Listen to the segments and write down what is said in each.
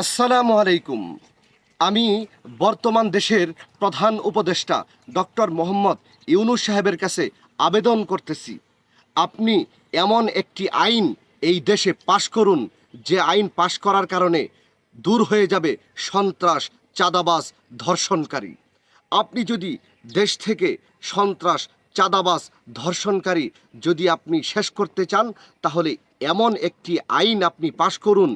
আসসালামু আলাইকুম। আমি বর্তমান দেশের প্রধান উপদেষ্টা ডক্টর মোহাম্মদ ইউনুস সাহেবের কাছে আবেদন করতেছি। আপনি এমন একটি আইন এই দেশে পাশ করুন, যে আইন পাশ করার কারণে দূর হয়ে যাবে সন্ত্রাস, চাঁদাবাজ, ধর্ষণকারী। আপনি যদি দেশ থেকে সন্ত্রাস, চাঁদাবাজ, ধর্ষণকারী যদি আপনি শেষ করতে চান, তাহলে এমন একটি আইন আপনি পাশ করুন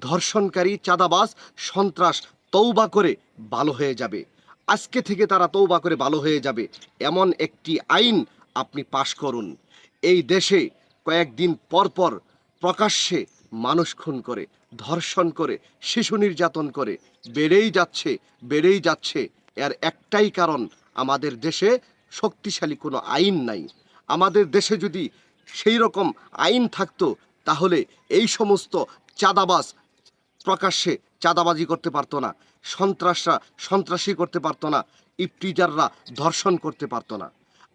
ধর্ষণকারী চাঁদাবাজ সন্ত্রাস তৌবা করে ভালো হয়ে যাবে। আজকে থেকে তারা তৌবা করে ভালো হয়ে যাবে। এমন একটি আইন আপনি পাশ করুন। এই দেশে কয়েকদিন পর পর প্রকাশ্যে মানুষ খুন করে, ধর্ষণ করে, শিশু নির্যাতন করে। বেড়েই যাচ্ছে বেড়েই যাচ্ছে। এর একটাই কারণ আমাদের দেশে শক্তিশালী কোনো আইন নাই। আমাদের দেশে যদি সেই রকম আইন থাকতো, তাহলে এই সমস্ত চাঁদাবাজ প্রকাশ্যে চাঁদাবাজি করতে পারতো না, সন্ত্রাসরা সন্ত্রাসী করতে পারতো না ইফটিজাররা ধর্ষণ করতে পারতো না।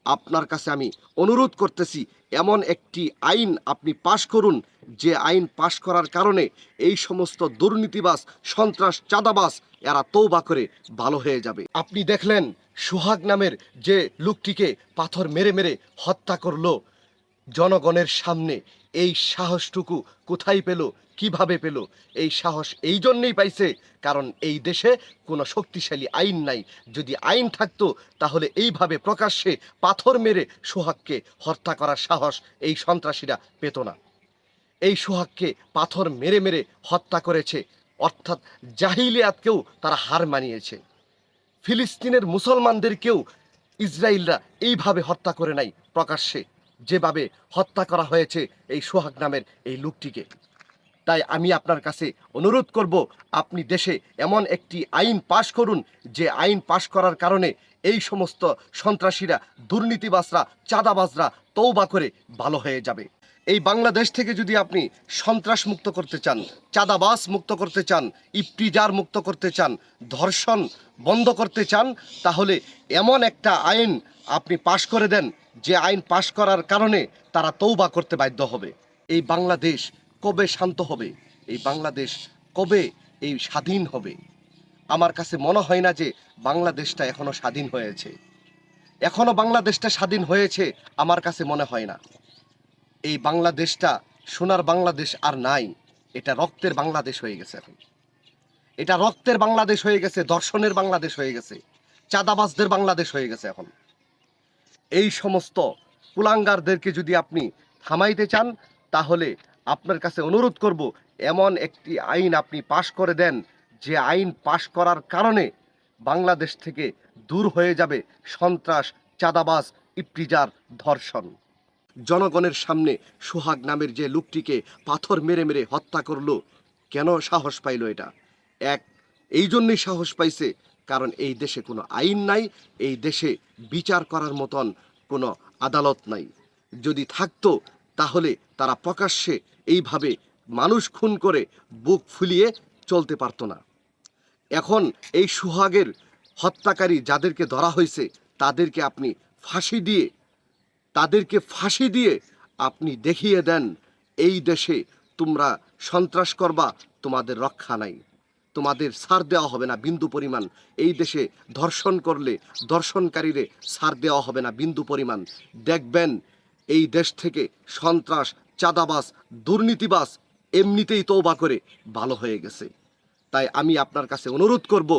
আপনার কাছে আমি অনুরোধ করতেছি, এমন একটি আইন আপনি পাশ করুন, যে আইন পাশ করার কারণে এই সমস্ত দুর্নীতিবাস সন্ত্রাস চাঁদাবাস এরা তৌবা করে ভালো হয়ে যাবে। আপনি দেখলেন, সুহাগ নামের যে লোকটিকে পাথর মেরে মেরে হত্যা করল জনগণের সামনে এই সাহসটুকু কোথায় পেল, কীভাবে পেল? এই সাহস এই জন্যেই পাইছে, কারণ এই দেশে কোনো শক্তিশালী আইন নাই। যদি আইন থাকতো, তাহলে এইভাবে প্রকাশ্যে পাথর মেরে সোহাগকে হত্যা করার সাহস এই সন্ত্রাসীরা পেত না। এই সোহাগকে পাথর মেরে মেরে হত্যা করেছে, অর্থাৎ জাহিলিয়াতকেও তারা হার মানিয়েছে। ফিলিস্তিনের মুসলমানদেরকেও ইসরায়েলরা এইভাবে হত্যা করে নাই, প্রকাশ্যে। যেভাবে হত্যা করা হয়েছে এই সোহাগ নামের এই লোকটিকে। তাই আমি আপনার কাছে অনুরোধ করব, আপনি দেশে এমন একটি আইন পাশ করুন, যে আইন পাশ করার কারণে এই সমস্ত সন্ত্রাসীরা, দুর্নীতিবাজরা, চাঁদাবাজরা তৌবা করে ভালো হয়ে যাবে। এই বাংলাদেশ থেকে যদি আপনি সন্ত্রাস মুক্ত করতে চান চাঁদাবাস মুক্ত করতে চান ইফটিজার মুক্ত করতে চান, ধর্ষণ বন্ধ করতে চান, তাহলে এমন একটা আইন আপনি পাশ করে দেন, যে আইন পাশ করার কারণে তারা তৌবা করতে বাধ্য হবে। এই বাংলাদেশ কবে শান্ত হবে? এই বাংলাদেশ কবে এই স্বাধীন হবে? আমার কাছে মনে হয় না যে বাংলাদেশটা এখনও স্বাধীন হয়েছে। এখনও বাংলাদেশটা স্বাধীন হয়েছে, আমার কাছে মনে হয় না। এই বাংলাদেশটা, সোনার বাংলাদেশ আর নাই। এটা রক্তের বাংলাদেশ হয়ে গেছে এখন। এটা রক্তের বাংলাদেশ হয়ে গেছে, দর্শনের বাংলাদেশ হয়ে গেছে, চাঁদাবাজদের বাংলাদেশ হয়ে গেছে এখন। এই সমস্ত কুলাঙ্গারদেরকে যদি আপনি থামাইতে চান, তাহলে আপনার কাছে অনুরোধ করব, এমন একটি আইন আপনি পাশ করে দেন, যে আইন পাশ করার কারণে বাংলাদেশ থেকে দূর হয়ে যাবে সন্ত্রাস, চাঁদাবাজ ইপ্রিজার ধর্ষণ। জনগণের সামনে সোহাগ নামের যে লোকটিকে পাথর মেরে মেরে হত্যা করল, কেন সাহস পাইল এটা? এক, এই জন্যই সাহস পাইছে কারণ এই দেশে কোনো আইন নাই, এই দেশে বিচার করার মতন কোনো আদালত নাই। যদি থাকতো, তাহলে তারা প্রকাশ্যে এইভাবে মানুষ খুন করে বুক ফুলিয়ে চলতে পারতো না। এখন এই সুহাগের হত্যাকারী যাদেরকে ধরা হয়েছে, তাদেরকে আপনি ফাঁসি দিয়ে তাদেরকে ফাঁসি দিয়ে আপনি দেখিয়ে দেন, এই দেশে তোমরা সন্ত্রাস করবা, তোমাদের রক্ষা নাই। তোমাদের সার দেওয়া হবে না বিন্দু পরিমাণ। এই দেশে ধর্ষণ করলে ধর্ষণকারীরে সার দেওয়া হবে না বিন্দু পরিমাণ। দেখবেন, এই দেশ থেকে সন্ত্রাস চাঁদাবাস দুর্নীতিবাস এমনিতেই তৌবা করে ভালো হয়ে গেছে। তাই আমি আপনার কাছে অনুরোধ করব,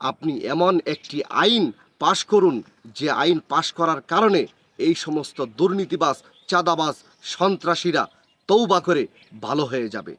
আপনি এমন একটি আইন পাশ করুন, যে আইন পাশ করার কারণে এই সমস্ত দুর্নীতিবাজ চাঁদাবাজ সন্ত্রাসীরা তৌবা করে ভালো হয়ে যাবে।